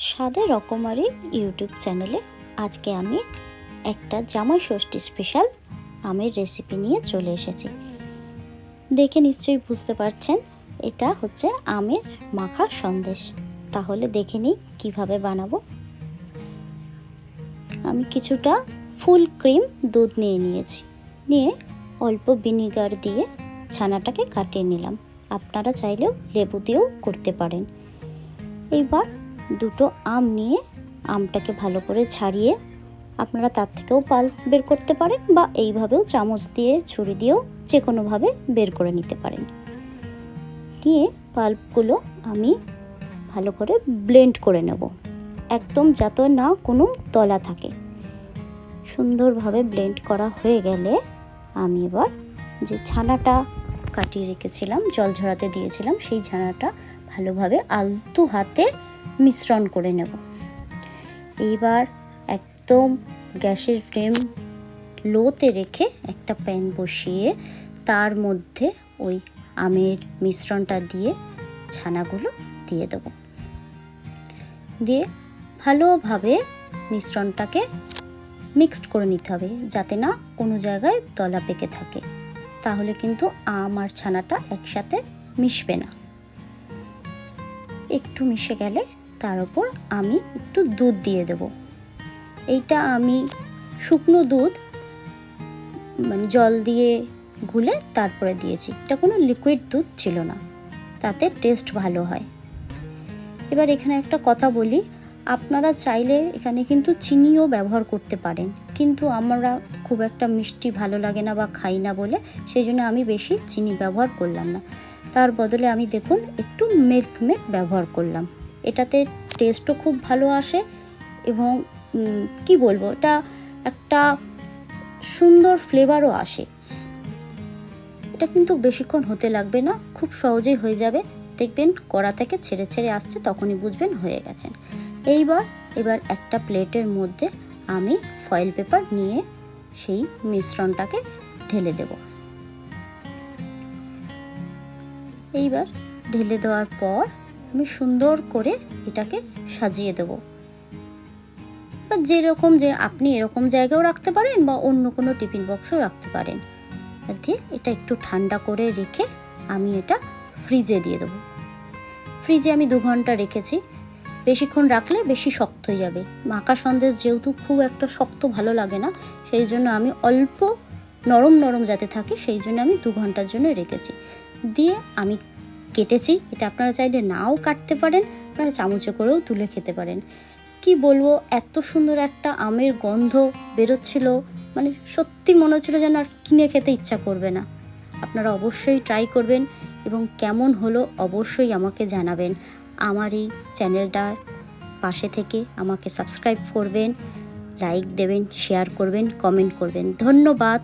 স্বাদে রকমারি ইউটিউব চ্যানেলে আজকে আমি একটা জামাই ষষ্ঠী স্পেশাল আমের রেসিপি নিয়ে চলে এসেছি। দেখে নিশ্চয়ই বুঝতে পারছেন, এটা হচ্ছে আমের মাখা সন্দেশ। তাহলে দেখে নিই কীভাবে বানাবো। আমি কিছুটা ফুল ক্রিম দুধ নিয়ে নিয়েছি। নিয়ে অল্প ভিনিগার দিয়ে ছানাটাকে কাটিয়ে নিলাম। আপনারা চাইলেও লেবু দিয়েও করতে পারেন। এইবার দুটো আম নিয়ে আমটাকে ভালো করে ছাড়িয়ে আপনারা তার থেকেও পাল্প বের করতে পারেন বা এইভাবেও চামচ দিয়ে ছুরি দিয়েও যে কোনোভাবে বের করে নিতে পারেন। নিয়ে পাল্পগুলো আমি ভালো করে ব্লেন্ড করে নেব। একদম যাতে না কোনো তলা থাকে। সুন্দরভাবে ব্লেন্ড করা হয়ে গেলে আমি এবার যে ছানাটা কাটিয়ে রেখেছিলাম, জল ঝরাতে দিয়েছিলাম, সেই ছানাটা ভালোভাবে আলতু হাতে মিশ্রণ করে নেব। এইবার একদম গ্যাসের ফ্লেম লোতে রেখে একটা প্যান বসিয়ে তার মধ্যে ওই আমের মিশ্রণটা দিয়ে ছানাগুলো দিয়ে দেব। দিয়ে ভালোভাবে মিশ্রণটাকে মিক্সড করে নিতে হবে যাতে না কোনো জায়গায় তলা পেকে থাকে। তাহলে কিন্তু আম আর ছানাটা একসাথে মিশবে না। একটু মিশে গেলে তার উপর আমি একটু দুধ দিয়ে দেব। এইটা আমি শুকনো দুধ মানে জল দিয়ে গুলে তারপরে দিয়েছি। এটা কোনো লিকুইড দুধ ছিল না, তাতে টেস্ট ভালো হয়। এবার এখানে একটা কথা বলি আপনারা চাইলে এখানে কিন্তু চিনিও ব্যবহার করতে পারেন। কিন্তু আমরা খুব একটা মিষ্টি ভালো লাগে না বা খাই না বলে সেই জন্য আমি বেশি চিনি ব্যবহার করলাম না। তার বদলে আমি দেখুন একটু মিল্ক মেক ব্যবহার করলাম। এটাতে টেস্টও খুব ভালো আসে এবং কি বলব, এটা একটা সুন্দর ফ্লেভারও আসে। এটা কিন্তু বেশিক্ষণ হতে লাগবে না, খুব সহজেই হয়ে যাবে। দেখবেন কড়া থেকে ছেড়ে ছেড়ে আসছে, তখনই বুঝবেন হয়ে গেছেন এইবার, এবার একটা প্লেটের মধ্যে আমি ফয়েল পেপার নিয়ে সেই মিশ্রণটাকে ঢেলে দেব। এইবার ঢেলে দেওয়ার পর আমি সুন্দর করে এটাকে সাজিয়ে দেব। বা যেরকম যে আপনি এরকম জায়গাও রাখতে পারেন বা অন্য কোনো টিফিন বক্সও রাখতে পারেন। দিয়ে এটা একটু ঠান্ডা করে রেখে আমি এটা ফ্রিজে দিয়ে দেবো। ফ্রিজে আমি দু ঘণ্টা রেখেছি। বেশিক্ষণ রাখলে বেশি শক্ত হয়ে যাবে। মাখা সন্দেশ যেহেতু খুব একটা শক্ত ভালো লাগে না, সেই জন্য আমি অল্প নরম নরম যাতে থাকে, সেই জন্য আমি দু ঘণ্টার জন্য রেখেছি। দিয়ে আমি কেটেছি, এটা আপনারা চাইলে নাও কাটতে পারেন, আপনারা চামচে করেও তুলে খেতে পারেন। কি বলব, এত সুন্দর একটা আমের গন্ধ বেরোচ্ছিল মানে সত্যি মনে হচ্ছিল যেন আর কিনে খেতে ইচ্ছা করবে না। আপনারা অবশ্যই ট্রাই করবেন এবং কেমন হলো অবশ্যই আমাকে জানাবেন। আমার এই চ্যানেলটার পাশে থেকে আমাকে সাবস্ক্রাইব করবেন, লাইক দেবেন, শেয়ার করবেন, কমেন্ট করবেন। ধন্যবাদ।